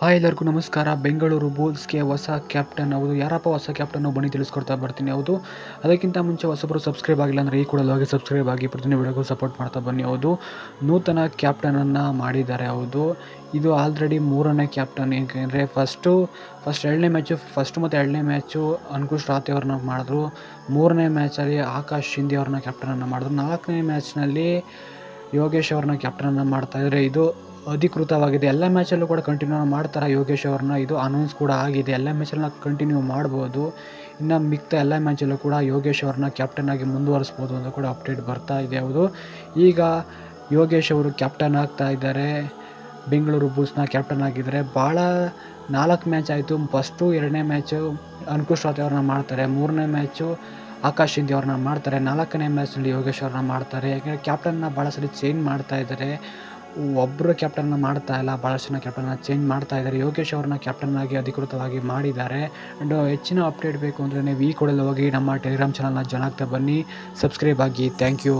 Hi ಎಲ್ಲರಿಗೂ ನಮಸ್ಕಾರ. ಬೆಂಗಳೂರು ಬುಲ್ಸ್ಗೆ ಹೊಸ ಕ್ಯಾಪ್ಟನ್ ಹೌದು, ಯಾರಪ್ಪ ಹೊಸ ಕ್ಯಾಪ್ಟನ್ ಬನ್ನಿ ತಿಳಿಸ್ಕೊಡ್ತಾ ಬರ್ತೀನಿ ಹೌದು. ಅದಕ್ಕಿಂತ ಮುಂಚೆ ಹೊಸಬರು ಸಬ್ಸ್ಕ್ರೈಬ್ ಆಗಿಲ್ಲ ಅಂದರೆ ಈ ಕೂಡ ಹೋಗಿ ಸಬ್ಸ್ಕ್ರೈಬ್ ಆಗಿ ಪ್ರತಿಯೊಂದು ವಿಡಿಯೋಗೂ ಸಪೋರ್ಟ್ ಮಾಡ್ತಾ ಬನ್ನಿ ಹೌದು. ನೂತನ ಕ್ಯಾಪ್ಟನನ್ನು ಮಾಡಿದ್ದಾರೆ ಹೌದು. ಇದು ಆಲ್ರೆಡಿ ಮೂರನೇ ಕ್ಯಾಪ್ಟನ್, ಏಕೆಂದರೆ ಫಸ್ಟು, ಫಸ್ಟ್ ಎರಡನೇ ಮ್ಯಾಚು, ಫಸ್ಟ್ ಮತ್ತು ಎರಡನೇ ಮ್ಯಾಚು ಅಂಕುಶ್ ರಾತೆ ಅವ್ರನ್ನ ಮಾಡಿದ್ರು. ಮೂರನೇ ಮ್ಯಾಚಲ್ಲಿ ಆಕಾಶ್ ಶಿಂದೆ ಅವ್ರನ್ನ ಕ್ಯಾಪ್ಟನನ್ನು ಮಾಡಿದ್ರು. ನಾಲ್ಕನೇ ಮ್ಯಾಚ್ನಲ್ಲಿ ಯೋಗೇಶ್ ಅವ್ರನ್ನ ಕ್ಯಾಪ್ಟನನ್ನು ಮಾಡ್ತಾಯಿದ್ರೆ ಇದು ಅಧಿಕೃತವಾಗಿದೆ. ಎಲ್ಲ ಮ್ಯಾಚಲ್ಲೂ ಕೂಡ ಕಂಟಿನ್ಯೂ ಮಾಡ್ತಾರೆ? ಯೋಗೇಶ್ ಅವ್ರನ್ನ? ಇದು ಅನೌನ್ಸ್ ಕೂಡ ಆಗಿದೆ. ಎಲ್ಲ ಮ್ಯಾಚಲ್ಲಿ ಕಂಟಿನ್ಯೂ ಮಾಡ್ಬೋದು. ಇನ್ನು ಮಿಕ್ತ ಎಲ್ಲ ಮ್ಯಾಚಲ್ಲೂ ಕೂಡ ಯೋಗೇಶ್ ಅವ್ರನ್ನ ಕ್ಯಾಪ್ಟನ್ ಆಗಿ ಮುಂದುವರಿಸ್ಬೋದು ಅಂತ ಕೂಡ ಅಪ್ಡೇಟ್ ಬರ್ತಾ ಇದೆ ಹೌದು ಈಗ ಯೋಗೇಶ್ ಅವರು ಕ್ಯಾಪ್ಟನ್ ಆಗ್ತಾ ಇದ್ದಾರೆ. ಬೆಂಗಳೂರು ಬುಲ್ಸ್ನ ಕ್ಯಾಪ್ಟನ್ ಆಗಿದ್ದಾರೆ. ಭಾಳ ನಾಲ್ಕು ಮ್ಯಾಚ್ ಆಯಿತು. ಫಸ್ಟು ಎರಡನೇ ಮ್ಯಾಚು ಅಂಕುಶ್ ರಾತೆ ಅವ್ರನ್ನ ಮಾಡ್ತಾರೆ. ಮೂರನೇ ಮ್ಯಾಚು ಆಕಾಶ್ ಶಿಂದೆ ಅವ್ರನ್ನ ಮಾಡ್ತಾರೆ. ನಾಲ್ಕನೇ ಮ್ಯಾಚ್ನಲ್ಲಿ ಯೋಗೇಶ್ ಅವ್ರನ್ನ ಮಾಡ್ತಾರೆ. ಯಾಕೆಂದರೆ ಕ್ಯಾಪ್ಟನ್ನ ಭಾಳ ಸಲ ಚೇಂಜ್ ಮಾಡ್ತಾ ಇದ್ದಾರೆ. ಒಬ್ಬರು ಕ್ಯಾಪ್ಟನ್ನ ಮಾಡ್ತಾ ಇಲ್ಲ ಭಾಳಷ್ಟು ಜನ ಕ್ಯಾಪ್ಟನ್ನ ಚೇಂಜ್ ಮಾಡ್ತಾ ಇದ್ದಾರೆ. ಯೋಗೇಶ್ ಅವ್ರನ್ನ ಕ್ಯಾಪ್ಟನ್ ಆಗಿ ಅಧಿಕೃತವಾಗಿ ಮಾಡಿದ್ದಾರೆ. ಆ್ಯಂಡ್ ಹೆಚ್ಚಿನ ಅಪ್ಡೇಟ್ ಬೇಕು ಅಂದರೆ ನೀವು ಈ ಕೂಡಲೇ ಹೋಗಿ ನಮ್ಮ ಟೆಲಿಗ್ರಾಮ್ ಚಾನಲ್ನ ಜಾಯ್ನ್ ಆಗ್ತಾ ಬನ್ನಿ. ಸಬ್ಸ್ಕ್ರೈಬ್ ಆಗಿ. Thank you